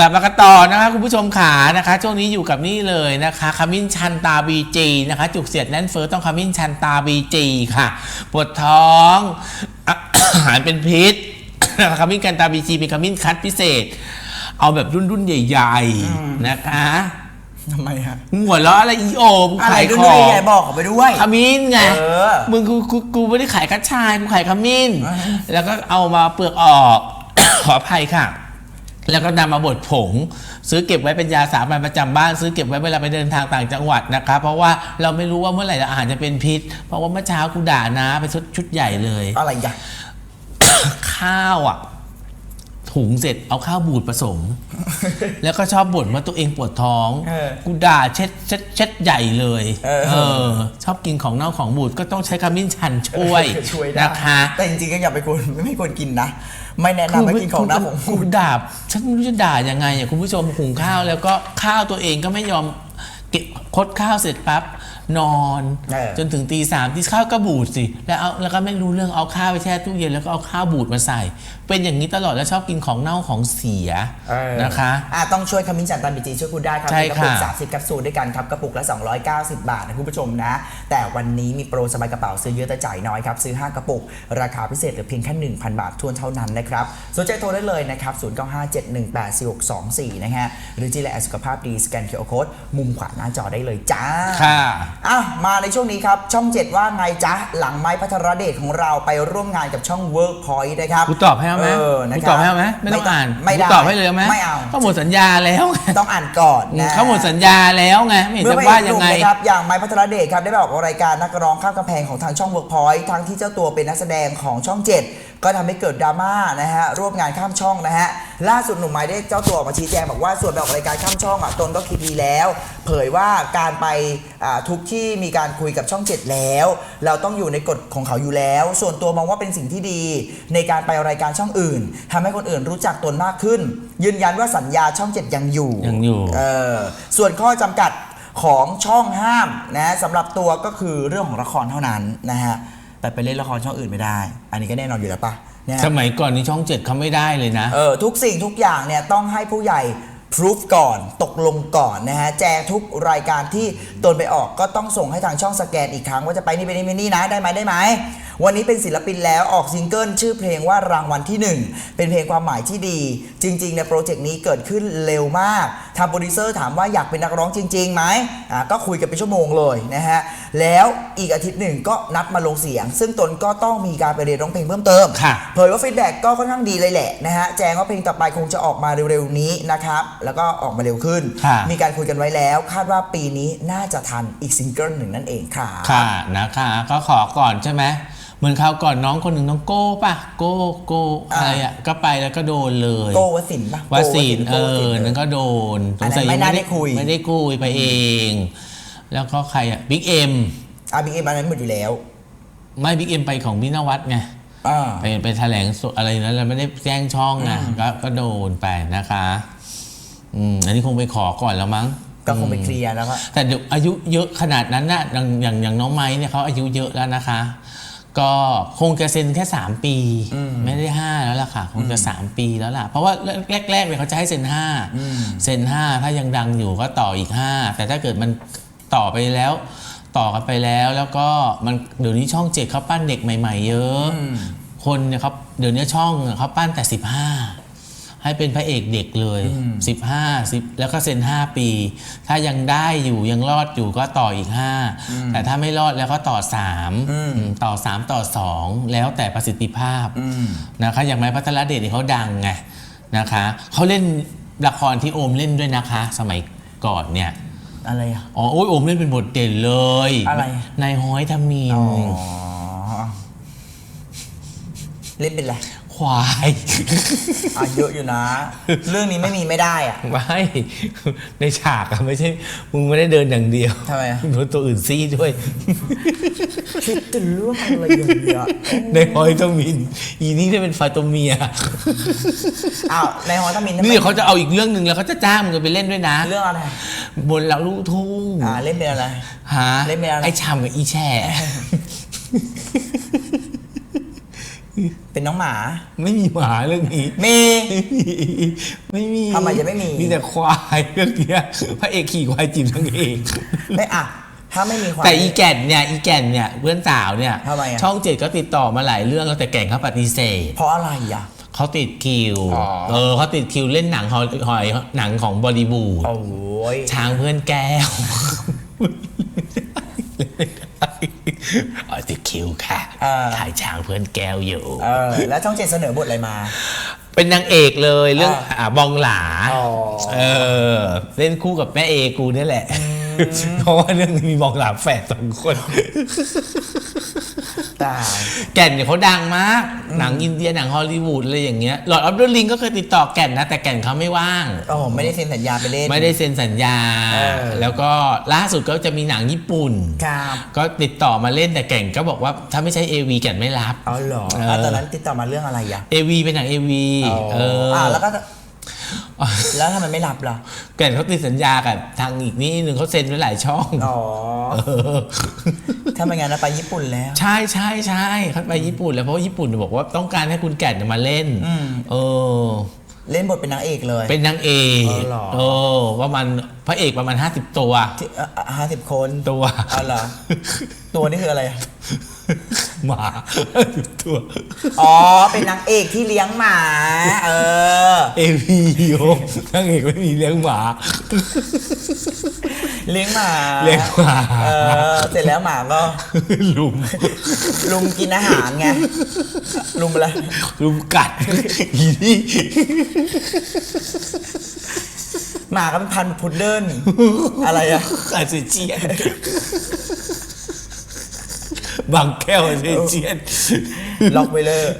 กลับมากันต่อนะคะคุณผู้ชมขานะคะ ช่วงนี้อยู่กับนี่เลยนะคะขมิ้นชันตาบีจีนะคะ จุกเสียดแน่นเฟ้อต้องขมิ้นชันตาบีจีค่ะปวดท้องอะอาหารเป็นพิษขมิ้นกันตาบีจีเป็นขมิ้นคัดพิเศษ เอาแบบรุ่นรุ่นๆใหญ่ ๆนะคะทำไมฮะหัวเราะอะไรอีโอมอะไรขายด้ขวอยงไงบอกเขาไปด้วยขมิ้นไงเออมึงกูกูกูไม่ได้ขายกัญชายกูขายขมิ้นอ่าแล้วก็เอามาเปลือกออกขออภัยค่ะ แล้วก็นำมาบดผง ซื้อเก็บไว้เป็นยาสามัญประจำบ้านซื้อเก็บไว้เวลาไปเดินทางต่างจังหวัดนะคะเพราะว่าเราไม่รู้ว่าเมื่อไหร่อาหารจะเป็นพิษ เพราะว่าเมื่อเช้ากูด่านะไปชุดชุดใหญ่เลย อะไรอย่างข้าวอะ ถุงเสร็จเอาข้าวบูดผสม แล้วก็ชอบบ่นว่าตัวเองปวดท้อง เออกูด่าเช็ดเช็ดเช็ดใหญ่เลยเออชอบกินของเน่าของบูดก็ต้องใช้ขมิ้นชันช่วยช่วยได้นะคะ แต่จริงๆก็อย่าไปควรไม่ควรกินนะ ไม่แนะนำให้กินของน้ำของกูด่าฉันไม่รู้จะด่ายังไงอะคุณผู้ชมหุงข้าวแล้วก็ข้าวตัวเองก็ไม่ยอมเก็บคดข้าวเสร็จปั๊บ นอนเออ จนถึงตีสามที่ข้าวก็บูดสิ แล้วเอาแล้วก็ไม่รู้เรื่องเอาข้าวไปแช่ตู้เย็นแล้วก็เอาข้าวบูดมาใส่ เป็นอย่างนี้ตลอดแล้วชอบกินของเน่าของเสียเออนะคะ อะต้องช่วยขมิ้นชันตันบีจีช่วยคุณได้ครับใช่มีกระปุกค่ะ สามสิบแคปซูลด้วยกันครับกระปุกละ 290 บาทนะคุณผู้ชมนะ แต่วันนี้มีโปรสบายกระเป๋าซื้อเยอะแต่จ่ายน้อยครับ ซื้อ 5 กระปุก ราคาพิเศษเหลือเพียงแค่ 1,000 บาททวนเท่านั้นนะครับสนใจโทรได้เลยนะครับ 0957184624 นะฮะหรือจีแลสุขภาพดีสแกนเคอร์โค้ดมุมขวาหน้าจอได้เลยจ้า ค่ะอะมาในช่วงนี้ครับ ช่อง 7 ว่าไงจ๊ะ หลังไม้พัทรเดชของเราไปร่วมงานกับช่อง Workpoint นะครับกูตอบให้เอาไหมเออนะกูครับตอบให้เอาไหมไม่ต้องอ่านไม่ได้กูตอบให้เลยเอาไหมไม่เอาก็หมดสัญญาแล้วไงต้องอ่านก่อนนะ เขาหมดสัญญาแล้วไงไม่เห็นเมื่อจะพระเอว่ากหยันุ่งมไง นะครับอย่างไม้พัทรเดชครับได้ไปออกรายการนักร้องข้ามกำแพงของทางช่อง Workpoint ทั้งที่เจ้าตัวเป็นนักแสดงของช่อง 7 ก็ทำให้เกิดดราม่านะฮะร่วมงานข้ามช่องนะฮะล่าสุดหนุ่มไม้ได้เจ้าตัวออกมาชี้แจงบอกว่าส่วนไปออกรายการข้ามช่องอะตนก็คิดดีแล้ว เผยว่าการไปอ่าทุกที่มีการคุยกับช่อง7แล้ว เราต้องอยู่ในกฎของเขาอยู่แล้ว ส่วนตัวมองว่าเป็นสิ่งที่ดี ในการไปรายการช่องอื่นทำให้คนอื่นรู้จักตนมากขึ้น ยืนยันว่าสัญญาช่อง7ยังอยู่ยังอยู่เออส่วนข้อจำกัดของช่องห้ามนะสำหรับตัวก็คือเรื่องของละครเท่านั้นนะฮะ แต่ไปเล่นละครช่องอื่นไม่ได้ อันนี้ก็แน่นอนอยู่แล้วปะนะฮะสมัยก่อนนี้ช่องเจ็ดเขาไม่ได้เลยนะ เออทุกสิ่งทุกอย่างเนี่ยต้องให้ผู้ใหญ่พ o ูฟก่อนตก ลงก่อนนะฮะแจงทุกรายการที่ตนไปออกก็ต้องส่งให้ทางช่องสแกนอีกครั้งว่าจะไปนี่ไปนี่ไปนี่นะได้ไหมได้ไหมวันนี้เป็นศิลปินแล้วออกซิงเกิลชื่อเพลงว่ารางวัลที่หนึ่งเป็นเพลงความหมายที่ดี จริงๆในยโปรเจกต์นี้เกิดขึ้นเร็วมากทางโปรดิวเซอร์ถามว่าอยากเป็นนักร้องจริงๆไหมอ่าก็คุยกันเป็นชั่วโมงเลยนะฮะแล้วอีกอาทิตย์หนึ่งก็นัดมาลงเสียง ซึ่งตนก็ต้องมีการไปเรียนร้องเพลงเพิ่มเติมค่ะเผยว่าฟีดแบ็กก็ค่อนข้างดีเลยแหละนะฮะแจ้งว่าเพลงต่อไปคงจะออกมาเร็วๆนี้นะครับแล้วก็ออกมาเร็วขึ้นค่ะมีการคุยกันไว้แล้ว คาดว่าปีนี้น่าจะทันอีกซิงเกิลหนึ่งนั่นเองค่ะ ค่ะนะคะ ก็ขอก่อนใช่ไหมเหมือนคราวก่อนน้องคนหนึ่งน้องโก้ป่ะ โก้โก้อ่าอะไรอะก็ไปแล้วก็โดนเลยโกวสินปะวาสินโกเอวสิอโกวสินั่นก็โดนอันนั้นไม่น่าได้คุยไม่ได้คุยไปเอง แล้วก็ใครอะบิ๊กเอ็มอาบีเอ็มอันนั้นหมดอยู่แล้ว ไม่บิ๊กเอ็มไปของพี่นวัดไงอ่าไปไปแถลงสดอะไรนั้นเราไม่ได้แจ้งช่องไงก็ก็โดนไปนะคะ อืมอันนี้คงไปขอก่อนแล้วมั้ง ก็คงไปเคลียร์แล้วก็แต่เดี๋ยวอายุเยอะขนาดนั้นน่ะอย่างอย่างอย่างน้องไม้เนี่ยเขาอายุเยอะแล้วนะคะ ก็คงจะเซ็นแค่ 3 ปี ไม่ได้ 5 แล้วล่ะค่ะ คงจะ 3 ปีแล้วล่ะ เพราะว่าแรกๆเลยเขาจะให้เซ็น5เซ็น5ถ้ายังดังอยู่ก็ต่ออีก 5 แต่ถ้าเกิดมันต่อไปแล้วต่อกันไปแล้วแล้วก็มันเดี๋ยวนี้ช่องเจ็ดเขาปั้นเด็กใหม่ ๆ เยอะ คนเนี่ยเขาเดี๋ยวนี้ช่องเขาปั้นแต่ 15 ให้เป็นพระเอกเด็กเลย 15 10 แล้วก็เซ็น 5 ปี ถ้ายังได้อยู่ยังรอดอยู่ก็ต่ออีก 5 แต่ถ้าไม่รอดแล้วก็ต่อ3อืมอืมต่อ 3 ต่อ 2 แล้วแต่ประสิทธิภาพอืมนะคะอย่างไม้พัทรเดชนี่เขาดังไงนะคะเขาเล่นละครที่โอมเล่นด้วยนะคะ สมัยก่อนเนี่ยอะไรอะอ๋อโอ้ยโอมเล่นเป็นบทเด่นเลยอะไรนายฮ้อยทมินอ๋อเล่นเป็นไร ควายอะเยอะอยู่นะ เรื่องนี้ไม่มีไม่ได้อะ ไม่ในฉากอะไม่ใช่ มึงไม่ได้เดินอย่างเดียวทำไมอะ โดนตัวอื่นซี่ด้วย คิดถึงเรื่องอะไรอย่างเงี้ยในฮอยตามิน อีนี่ได้เป็นฟาโตเมีย อ้าวในฮอตามินทำไมนี่เดี๋ยวเขาจะเอาอีกเรื่องหนึ่งแล้วเขาจะจ้างมึงไปเล่นด้วยนะ เรื่องอะไรบนหลักลูกทุ่งอ่าเล่นเป็นอะไร ฮะเล่นเป็นอะไร ไอ้ชำกับอีแช่อ เป็นน้องหมา ไม่มีหมาเรื่องนี้มีไม่มี ไม่มีทำไมจะไม่มี มีแต่ควายเรื่องเนี้ยพระเอกขี่ควายจีบนางเอกไม่อะถ้าไม่มีความแต่อีแก่นเนี่ยอีแก่นเนี่ยเพื่อนสาวเนี่ยทำไมอะ ช่องเจ็ดก็ติดต่อมาหลายเรื่องแล้วแต่แก่นเขาปฏิเสธ เพราะอะไรอะ เขาติดคิว อ๋อ เออเขาติดคิวเล่นหนังหอยหอยหนังของบอลีวูดโอ้ยช้างเพื่อนแก้ว อ๋อติดคิวค่ะเออ ถ่ายช้างเพื่อนแก้วอยู่ เออแล้วช่องเจ็ดเสนอบทอะไรมา เป็นนางเอกเลยเรื่องอ่าอ่าบองหลาอ๋อ เออเล่นคู่กับแม่เอกูนี่แหละ เพราะว่าเรื่องนี้มีบองหลาแฝดสองคน ตายแก่นเนี่ยเขาดังมาก หนังอินเดียหนังฮอลลีวูดอะไรอย่างเงี้ยหลอดออฟเดอะลิงก็เคยติดต่อแก่นนะ แต่แก่นเขาไม่ว่างโอ้โหไม่ได้เซ็นสัญญาไปเล่น ไม่ได้เซ็นสัญญา เออ แล้วก็ล่าสุดก็จะมีหนังญี่ปุ่น ครับก็ติดต่อมาเล่นแต่แก่นก็บอกว่าถ้าไม่ใช่ AV แก่นไม่รับเอาเหรอเอออะตอนนั้นติดต่อมาเรื่องอะไรอะ AV เป็นหนัง AV เอออ่าแล้วก็ แล้วทำไมไม่รับล่ะแก่นเขาติดสัญญากับทางอีกนี่หนึ่งเขาเซ็นไว้หลายช่อง อ๋อเออถ้าไม่งั้นเราไปญี่ปุ่นแล้ว ใช่ใช่ใช่เขาไปญี่ปุ่นแล้วเพราะว่าญี่ปุ่นบอกว่าต้องการให้คุณแก่นมาเล่นอืมเออเล่นบทเป็นนางเอกเลย เป็นนางเอกอ๋อเหรอเออว่ามันพระเอกประมาณ50ตัวห้าสิบคนตัวเอาเหรอตัวนี่คืออะไรอะ หมา50ตัว อ๋อ เป็นนางเอกที่เลี้ยงหมา เออ เอวีโยมนางเอกไม่มีเลี้ยงหมา เลี้ยงหมา เลี้ยงหมาเออ เสร็จแล้วหมาก็ ลุม ลุมกินอาหารไง ลุมอะไร ลุมกัดอีนี่หมาก็เป็นพันธุ์พุดเดิ้ลอะไรอะอาเซเจียน บางแก้วอาเซเจียนล็อกไวเลอร์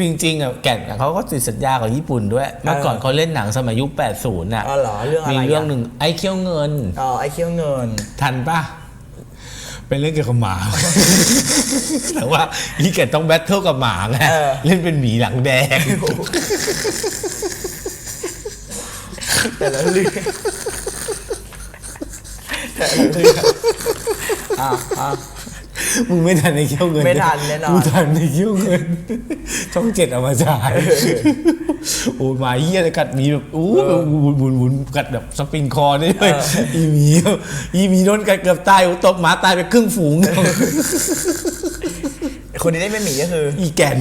จริงๆอะแก่นอะเขาก็ติดสัญญากับญี่ปุ่นด้วย เมื่อก่อนเขาเล่นหนังสมัยยุค 80 น่ะอ๋อเหรอเรื่องอะไรมีอะเรื่องหนึ่งไอ้เขี้ยวเงิน อ๋อ ไอเคี้ยวเงิน ทันปะเป็นเรื่องเกี่ยวกับหมา แต่ว่าอีแก่นต้องแบทเทิลกับหมาไงเออเล่นเป็นหมีหลังแดงแต่ละเรื่องแต่ละเรื่ องอะอะมึงไม่ทันในเขี้ยวเงินไม่ทันแน่นอนกูทันในเขี้ยวเงิน ช่องเจ็ดเอามาฉายโอ้ยหมาเหี้ยเลยกัดหมีแบบอู้หมุนหมุนหมุนกัดแบบสปริงคอร์ได้เลยอีหมีอีหมีโดนกัดเกือบตายโอ้ตบหมาตายไปครึ่งฝูง คนที่ได้เป็นหมีก็คือ อีแก่น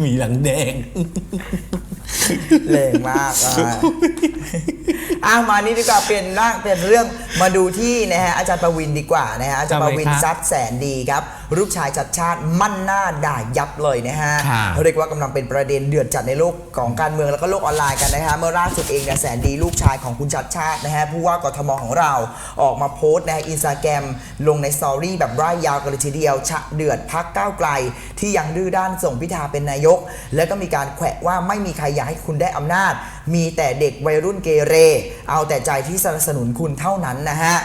หมีหลังแดง แรงมากอะอะมานี่ดีกว่าเปลี่ยนร่างเปลี่ยนเรื่องมาดูที่นะฮะอาจารย์ประวินดีกว่านะฮะอาจารย์ประวินทำไมครับทรัพย์แสนดีครับ ลูกชายจัดชาติมั่นหน้าด่ายับเลยนะฮะค่ะเรียกว่ากำลังเป็นประเด็นเดือดจัดในโลกของการเมืองแล้วก็โลกออนไลน์กันนะฮะเมื่อล่าสุดเองเนี่ยแสนดีลูกชายของคุณชัดชาตินะฮะผู้ว่ากทมของเราออกมาโพสต์ในอินสตาแกรมลงในสตอรี่แบบร่ายยาวกันเลยทีเดียวฉะเดือดพักก้าวไกล ที่ยังดื้อด้านส่งพิธาเป็นนายก แล้วก็มีการแขวะว่าไม่มีใครอยากให้คุณได้อำนาจ มีแต่เด็กวัยรุ่นเกเร เอาแต่ใจที่สนับสนุนคุณเท่านั้นนะฮะ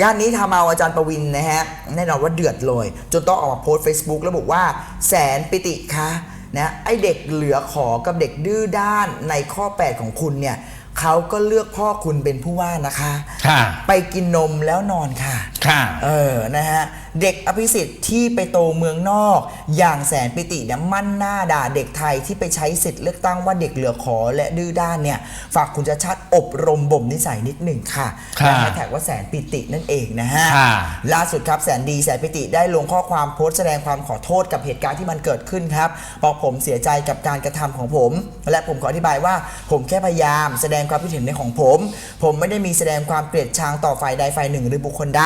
งานนี้ทำเอาอาจารย์ประวินนะฮะแน่นอนว่าเดือดเลย จนต้องออกมาโพสต์ Facebook แล้วบอกว่าแสนปิติคะนะไอเด็กเหลือขอกับเด็กดื้อด้านในข้อ 8 ของคุณเนี่ยเขาก็เลือกพ่อคุณเป็นผู้ว่านะคะ ค่ะ ไปกินนมแล้วนอนค่ะ ค่ะ เออ นะฮะ เด็กอภิสิทธิ์ที่ไปโตเมืองนอก อย่างแสนปิติเนี่ยมั่นหน้าด่าเด็กไทยที่ไปใช้สิทธิ์เลือกตั้งว่าเด็กเหลือขอและดื้อด้านเนี่ยฝากคุณชาติชาติอบรมบ่มนิสัยนิดหนึ่งค่ะค่ะและแฮชแท็กว่าแสนปิตินั่นเองนะฮะค่ะ ล่าสุดครับแสนดีแสนปิติได้ลงข้อความโพสต์แสดงความขอโทษกับเหตุการณ์ที่มันเกิดขึ้นครับบอกผมเสียใจกับการกระทำของผม และผมขออธิบายว่าผมแค่พยายาม แสดงความคิดเห็นในของผม ผมไม่ได้มีแสดงความเกลียดชังต่อฝ่ายใดฝ่ายหนึ่งหรือบุคคลใด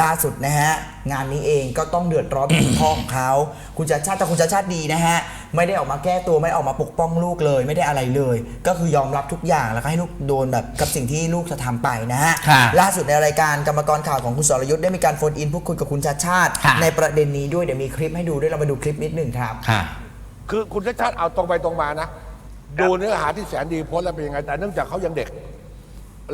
ล่าสุดนะฮะ งานนี้เองก็ต้องเดือดร้อนไปถึงพ่อของเขาคุณชาติชาติแต่คุณชาติชาติดีนะฮะ ไม่ได้ออกมาแก้ตัวไม่ได้ออกมาปกป้องลูกเลย ไม่ได้อะไรเลย ก็คือยอมรับทุกอย่างแล้วก็ให้ลูกโดนแบบกับสิ่งที่ลูกจะทำไปนะฮะค่ะล่าสุดในรายการกรรมกรข่าวของคุณสรยุทธ์ได้มีการโฟนอินพูดคุยกับคุณชาติชาติค่ะในประเด็นนี้ด้วยเดี๋ยวมีคลิปให้ดูด้วยเรามาดูคลิปนิดหนึ่งครับค่ะคือคุณชัดชาติเอาตรงไปตรงมานะดูเนื้อหาที่แสนดีโพสต์แล้วเป็นยังไงแต่เนื่องจากเขายังเด็ก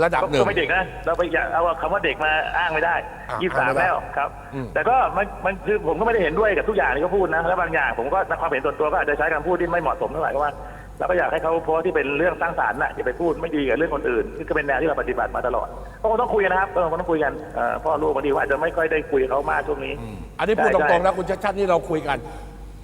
ระดับหนึ่ง ก็ไม่เด็กนะเราไปอย่าเอาคำว่าเด็กมาอ้างไม่ได้อะยี่สิบอ้าสางมไม่ได้แล้วครับ อืม แต่ก็มันมันคือผมก็ไม่ได้เห็นด้วยกับทุกอย่างที่เขาพูดนะแล้วบางอย่างผมก็ในความเห็นส่วนตัวก็อาจจะใช้คำพูดที่ไม่เหมาะสมเท่าไหร่ก็ว่าเราก็อยากให้เขาโพสต์ที่เป็นเรื่องสร้างสรรค์น่ะอย่าไปพูดไม่ดีกับเรื่องคนอื่นนี่ก็เป็นแนวที่เราปฏิบัติมาตลอดก็คงต้องคุยกันนะครับก็คงต้องคุยกันเอ่อพ่อลูกบางทีว่าอาจจะไม่ค่อยได้คุยกับเขามากช่วงนี้ อันนี้พูดตใช่รงๆใช่นะคุณชัดชาตินี่เราคุยกัน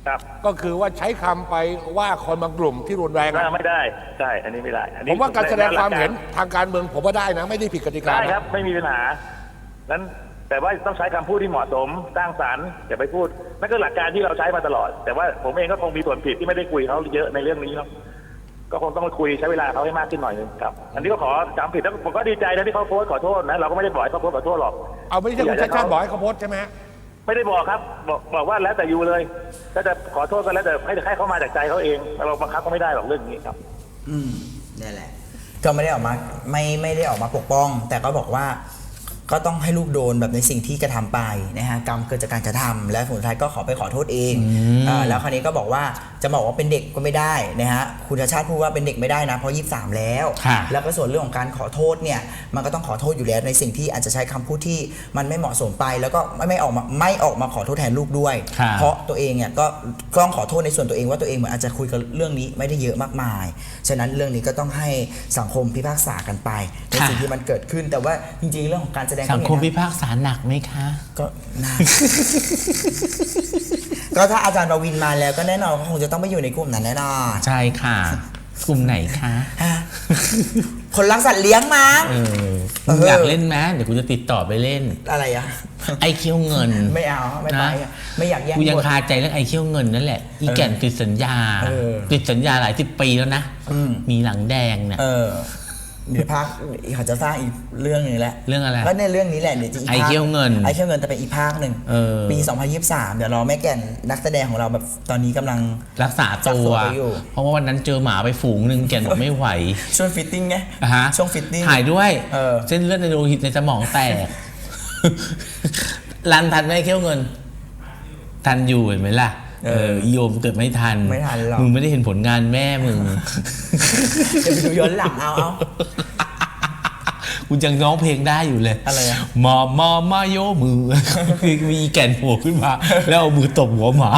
ครับก็คือว่าใช้คำไปว่าคนบางกลุ่มที่รุนแรงอะอ่าไม่ได้ใช่อันนี้ไม่ได้อันผนี้มว่าการแสดงความลักเห็นทางการเมืองผมว่าได้นะ ไม่ได้ผิดกติกาได้นะ ครับ ไม่มีปัญหานั้นแต่ว่าต้องใช้คำพูดที่เหมาะสมสร้างสรรค์อย่าไปพูดนั่นก็หลักการที่เราใช้มาตลอด แต่ว่าผมเองก็คงมีส่วนผิดที่ไม่ได้คุยเขาเยอะในเรื่องนี้เนาะก็คงต้องมาคุยใช้เวลาเขาให้มากขึ้นหน่อยหนึงครับ อันนี้ก็ขอจำผิดแล้วผมก็ดีใจนะที่เขาโพสต์ขอโทษนะเราก็ไม่ได้บอกให้เขาโพสต์ขอโทษหรอก เอาไม่ใช่คุณชัดชาติบอกให้เขาโพสต์ใช่ไหมฮะ ไม่ได้บอกครับ บอกบอกว่าแล้วแต่ยูเลยก็จะขอโทษกันแล้วแต่ให้ให้เขามาจากใจเขาเอง เราบังคับก็ไม่ได้หรอกเรื่องนี้ครับ อืมนี่แหละ ก็ไม่ได้ออกมา ไม่ไม่ได้ออกมาปกป้อง แต่ก็บอกว่า ก็ต้องให้ลูกโดนแบบในสิ่งที่กระทำไปนะฮะกรรมเกิดจากการกระทำและผลสุดท้ายก็ขอไปขอโทษเองอ่าแล้วคราวนี้ก็บอกว่าจะบอกว่าเป็นเด็กก็ไม่ได้นะฮะคุณชาติชาติพูดว่าเป็นเด็กไม่ได้นะเพราะยี่สามแล้วค่ะแล้วก็ส่วนเรื่องของการขอโทษเนี่ยมันก็ต้องขอโทษอยู่แล้วในสิ่งที่อาจจะใช้คำพูดที่มันไม่เหมาะสมไป แล้วก็ไม่ไม่ออกมาไม่ออกมาขอโทษแทนลูกด้วยค่ะเพราะตัวเองเนี่ยก็ก็ต้องขอโทษในส่วนตัวเองว่าตัวเองเหมือนอาจจะคุยกับเรื่องนี้ไม่ได้เยอะมากมาย ฉะนั้นเรื่องนี้ก็ต้องให้สังคมพิพากษากันไปในค่ะสิ่งที่มันเกิดขึ้นแต่ว่าจริงๆเรื่องของการแสดงสังคมก็พิเนี่ยนะพากษาหนักไหมคะ ก็น่าก็ถ้าอาจารย์ประวินมาแล้วก็แน่นอนก็คงจะต้องไปอยู่ในกลุ่มนั้นแน่นอนใช่ค่ะ กลุ่มไหนคะฮะคนรักสัตว์เลี้ยงมั้งเออเอออยากเล่นไหมเดี๋ยวกูจะติดต่อไปเล่น อะไรอะไอเคียวเงิน ไม่เอาไม่ไปอะไม่อยากแย่งกูยังบทคาใจเรื่องไอเคียวเงินนั่นแหละ อีแก่นติดสัญญาเออติดสัญญาหลายสิบปีแล้วนะอืมมีหลังแดงเนี่ย เออเดี๋ยวภาคเขาจะสร้างอีกเรื่องหนึงแหละเรื่องอะไร ก็ในเรื่องนี้แหละเดี๋ยวจะกไอ้ภาคเขี้ยวเงินไอ้เขี้ยวเงินแต่เป็นอีกภาคหนึ่งเออ ปี 2023 เดี๋ยวรอแม่แก่นนักแสดงของเราแบบตอนนี้กำลัง รักษาตัรักวษาตัวอยู่ เพราะว่าวันนั้นเจอหมาไปฝูงหนึ่งแก่นบอกไม่ไหวช่วงฟิตติ้งไงอะฮะช่วงฟิตติ้ง ถ่ายด้วยเออ เส้นเลือดในโลหิตในสมองแตก รันทันไหมไอ้เขี้ยวเงิน ทันอยู่เห็นไหมล่ะ เอออีโยมเกิดไม่ทัน ไม่ทันหรอก มึงไม่ได้เห็นผลงานแม่มึงเดี๋ยวไปดูย้อนหลังเอาเอากูยังร้องเพลงได้อยู่เลยอะไรอะมามามาโยมือคือมีแก่นหัวขึ้นมา แล้วเอามือตบหัวหมา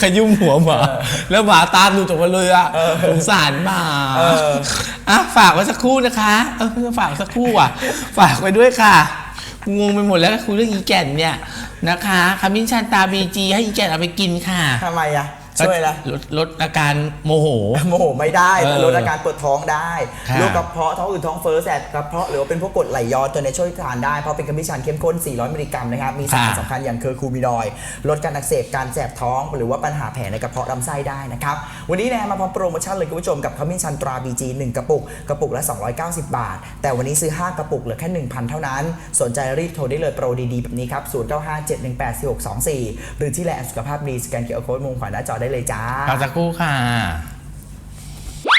ขยุ่มหัวหมาแล้วหมาตามดูตกมาเลยอะสงสารหมาอะฝากไว้สักครู่นะคะ เออฝากสักครู่อะ ฝากไว้ด้วยค่ะ งงไปหมดแล้วคุยเรื่องอีแก่นเนี่ยนะคะขมิ้นชันตาบีจีให้อีแก่นเอาไปกินค่ะ ทำไมอะ ช่วยละลดลดอาการโมโห โมโหไม่ได้เออลดอาการปวดท้องได้ค่ะโรคกระเพาะท้องอืดท้องเฟ้อแสบกระเพาะหรือว่าเป็นพวกกรดไหลย้อนตัวเนี้ช่วยทานได้ เพราะเป็นกระมิชันเข้มข้น 400 มิลลิกรัมนะครับ มีสารค่ะ สำคัญอย่างเคอร์คูมินอยด์ลดการอักเสบการแสบท้อง หรือว่าปัญหาแผลในกระเพาะลำไส้ได้นะครับ วันนี้นะมาพร้อมโปรโมชั่นเลยคุณผู้ชมกับขมิ้นชันตราบีจี1กระปุก กระปุกละ 290 บาท แต่วันนี้ซื้อ 5 กระปุกเหลือแค่ 1,000 เท่านั้น สนใจรีบโทรได้เลยโปรดีๆแบบนี้ครับ0957184624 หรือที่แลนสุขภาพดีสแกนเคอร์โค้ดมุมขวาหน้าจอได้เลยจ้าพักสักครู่ค่ะ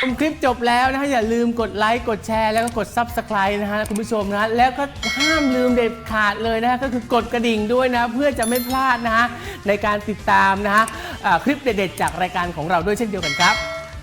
ชมคลิปจบแล้วนะฮะอย่าลืมกดไลค์กดแชร์แล้วก็กด Subscribe นะฮะคุณผู้ชมนะแล้วก็ห้ามลืมเด็ดขาดเลยนะฮะก็คือกดกระดิ่งด้วยนะ เพื่อจะไม่พลาดนะฮะในการติดตามนะฮะอ่าคลิปเด็ดๆจากรายการของเราด้วยเช่นเดียวกันครับ